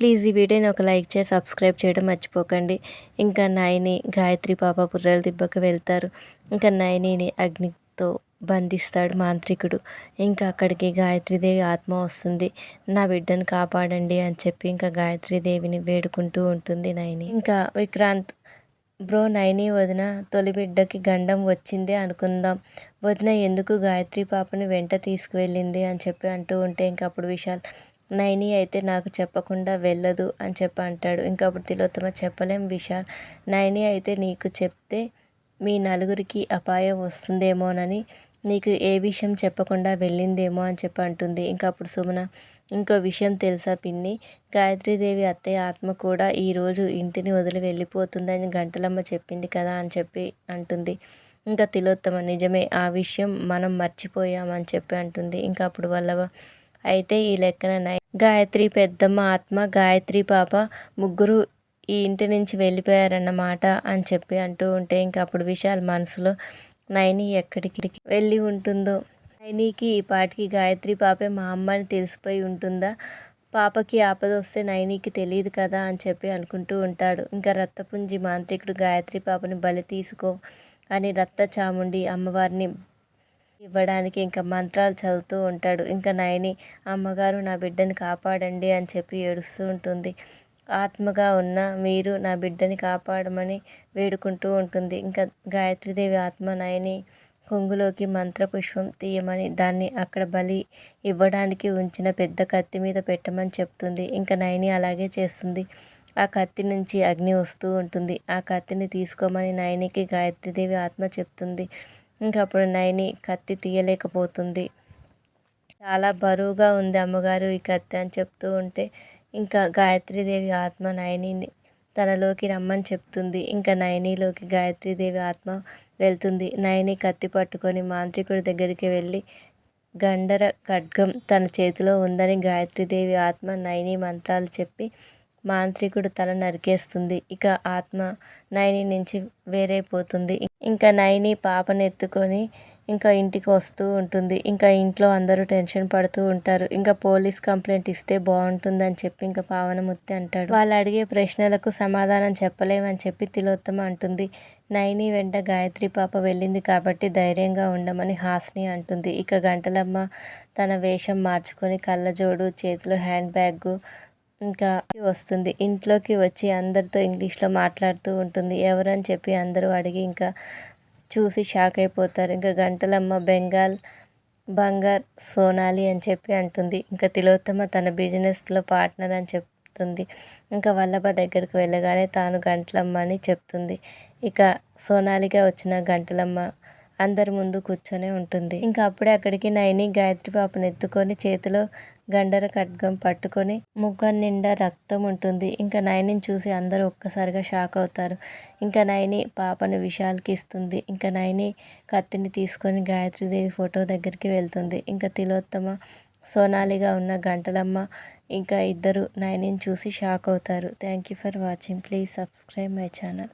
Please ఈ వీడియోని ఒక లైక్ చేసి సబ్స్క్రైబ్ చేయడం మర్చిపోకండి. ఇంకా నయని గాయత్రి పాప పుర్రెల దిబ్బకు వెళ్తారు. ఇంకా నయనిని అగ్నితో బంధిస్తాడు మాంత్రికుడు. ఇంకా అక్కడికి గాయత్రీదేవి ఆత్మ వస్తుంది. నా బిడ్డను కాపాడండి అని చెప్పి ఇంకా గాయత్రీదేవిని వేడుకుంటూ ఉంటుంది నయని ఇంకా విక్రాంత్ బ్రో నైని వదిన తొలి బిడ్డకి గండం వచ్చింది అనుకుందాం. వదిన ఎందుకు గాయత్రి పాపని వెంట తీసుకువెళ్ళింది? అని చెప్పి అంటూ ఉంటే ఇంకప్పుడు విశాల్ నైని అయితే నాకు చెప్పకుండా వెళ్ళదు అని చెప్పి అంటాడు. ఇంకా అప్పుడు తిలోత్తమ చెప్పలేం విశాల్. నైని అయితే నీకు చెప్తే మీ నలుగురికి అపాయం వస్తుందేమోనని నీకు ఏ విషయం చెప్పకుండా వెళ్ళిందేమో అని చెప్పి అంటుంది. ఇంకా అప్పుడు సుమన ఇంకో విషయం తెలుసా పిన్ని? గాయత్రీదేవి అత్తయ్య ఆత్మ కూడా ఈరోజు ఇంటిని వదిలి వెళ్ళిపోతుందని గంటలమ్మ చెప్పింది కదా అని చెప్పి అంటుంది. ఇంకా తిలోత్తమ నిజమే ఆ విషయం మనం మర్చిపోయామని చెప్పి అంటుంది. ఇంకా అప్పుడు వల్లవ అయితే ఈ లెక్కన నై. గాయత్రి పెద్దమ్మ ఆత్మ గాయత్రి పాప ముగ్గురు ఈ ఇంటి నుంచి వెళ్ళిపోయారన్నమాట అని చెప్పి అంటూ ఉంటే ఇంకప్పుడు విశాల్ మనసులో నైని ఎక్కడికి వెళ్ళి ఉంటుందో? నైనికి ఈ పాటికి గాయత్రి పాపే మా అమ్మని తెలిసిపోయి ఉంటుందా? పాపకి ఆపద వస్తే నైనికి తెలియదు కదా అని చెప్పి అనుకుంటూ ఉంటాడు. ఇంకా రత్తపుంజి మాంత్రికుడు గాయత్రి పాపని బలి తీసుకో అని రత్త చాముండి అమ్మవారిని ఇవ్వడానికి ఇంకా మంత్రాలు చదువుతూ ఉంటాడు. ఇంకా నయని అమ్మగారు నా బిడ్డని కాపాడండి అని చెప్పి ఏడుస్తూ ఉంటుంది. ఆత్మగా ఉన్న మీరు నా బిడ్డని కాపాడమని వేడుకుంటూ ఉంటుంది. ఇంకా గాయత్రీదేవి ఆత్మ నయని కొంగులోకి మంత్రపుష్పం తీయమని దాన్ని అక్కడ బలి ఇవ్వడానికి ఉంచిన పెద్ద కత్తి మీద పెట్టమని చెప్తుంది. ఇంకా నయని అలాగే చేస్తుంది. ఆ కత్తి నుంచి అగ్ని వస్తూ ఉంటుంది. ఆ కత్తిని తీసుకోమని నయనికి గాయత్రీదేవి ఆత్మ చెప్తుంది. ఇంకా అప్పుడు నయని కత్తి తీయలేకపోతుంది. చాలా బరువుగా ఉంది అమ్మగారు ఈ కత్తి అని చెప్తూ ఉంటే ఇంకా గాయత్రీదేవి ఆత్మ నయనిని తనలోకి రమ్మని చెప్తుంది. ఇంకా నయనిలోకి గాయత్రీదేవి ఆత్మ వెళ్తుంది. నయని కత్తి పట్టుకొని మాంత్రికుడి దగ్గరికి వెళ్ళి గండర ఖడ్గం తన చేతిలో ఉందని గాయత్రీదేవి ఆత్మ నయని మంత్రాలు చెప్పి మాంత్రికుడు తల నరికేస్తుంది. ఇక ఆత్మ నయని నుంచి వేరైపోతుంది. ఇంకా నయని పాపను ఎత్తుకొని ఇంకా ఇంటికి వస్తూ ఉంటుంది. ఇంకా ఇంట్లో అందరూ టెన్షన్ పడుతూ ఉంటారు. ఇంకా పోలీస్ కంప్లైంట్ ఇస్తే బాగుంటుందని చెప్పి ఇంకా పావనమూర్తి అంటాడు. వాళ్ళు అడిగే ప్రశ్నలకు సమాధానం చెప్పలేమని చెప్పి తిలోత్తమ అంటుంది. నైని వెంట గాయత్రి పాప వెళ్ళింది కాబట్టి ధైర్యంగా ఉండమని హాస్ని అంటుంది. ఇక గంటలమ్మ తన వేషం మార్చుకొని కళ్ళజోడు చేతిలో హ్యాండ్ బ్యాగ్ ఇంకా వస్తుంది. ఇంట్లోకి వచ్చి అందరితో ఇంగ్లీష్లో మాట్లాడుతూ ఉంటుంది. ఎవరని చెప్పి అందరూ అడిగి ఇంకా చూసి షాక్ అయిపోతారు. ఇంకా గంటలమ్మ బెంగాల్ బంగార్ సోనాలి అని చెప్పి అంటుంది. ఇంకా తిలోత్తమ తన బిజినెస్లో పార్ట్నర్ అని చెప్తుంది. ఇంకా వల్లభ దగ్గరికి వెళ్ళగానే తాను గంటలమ్మ అని చెప్తుంది. ఇక సోనాలిగా వచ్చిన గంటలమ్మ అందరి ముందు కూర్చొని ఉంటుంది. ఇంకా అప్పుడే అక్కడికి నైని గాయత్రి పాపను ఎత్తుకొని చేతిలో గండర ఖడ్గం పట్టుకొని ముఖం నిండా రక్తం ఉంటుంది. ఇంకా నైనిని చూసి అందరూ ఒక్కసారిగా షాక్ అవుతారు. ఇంకా నైని పాపను విశాల్కి ఇస్తుంది. ఇంకా నైని కత్తిని తీసుకొని గాయత్రీదేవి ఫోటో దగ్గరికి వెళ్తుంది. ఇంకా తిలోత్తమ సోనాలిగా ఉన్న గంటలమ్మ ఇంకా ఇద్దరు నైనిని చూసి షాక్ అవుతారు. Thank you for watching. Please subscribe my channel.